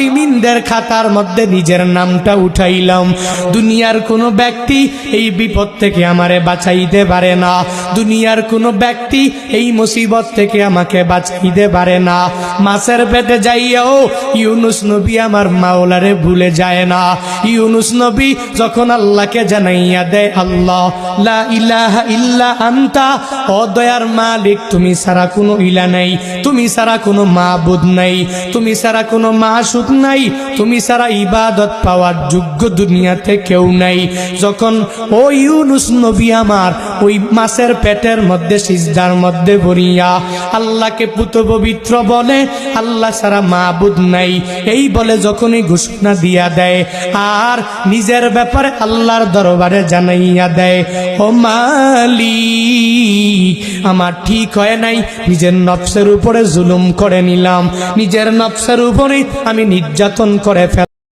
আলিমিনদের খাতার মধ্যে নিজের নামটা উঠাইলাম। দুনিয়ার কোনো ব্যক্তি এই বিপদ থেকে আমারে বাঁচাইতে পারে না। দুনিয়ার কোনো ব্যক্তি এই মুসিবত থেকে আমাকে বাঁচাইতে পারে না। মাছের পেটে যাইয়াও ইউনুস নবী আমার মাওলারে ভুলে যায় না। ইউনুস নবী যখন আল্লাহকে জানাইয়া দেয়, আল্লাহ, লা ইলাহা ইল্লা আন্তা দয়ার মালিক, তুমি ছাড়া কোনো ইলা নাই, তুমি ছাড়া কোনো মাবুদ নাই, তুমি ছাড়া কোনো মাসুদ নাই, তুমি সারা ইবাদত পাওয়ার যোগ্য দুনিয়াতে কেউ নাই। যখন ও ইউনুস নবী আমার ওই মাছের পেটের মধ্যে, সিজদার মধ্যে ভরিয়া আল্লাহকে পুত পবিত্র বলে আল্লাহ সারা মাহবুদ নাই। এই বলে যখনই ঘোষণা দিয়া দেয়, আর নিজের ব্যাপারে আল্লাহর দরবারে জানাইয়া দেয়, ও মালি আমার ঠিক হয় নাই, নিজের নফসের উপরে জুলুম করে নিলাম। নিজের নফসের উপরে আমি নির্যাতন করে ফেল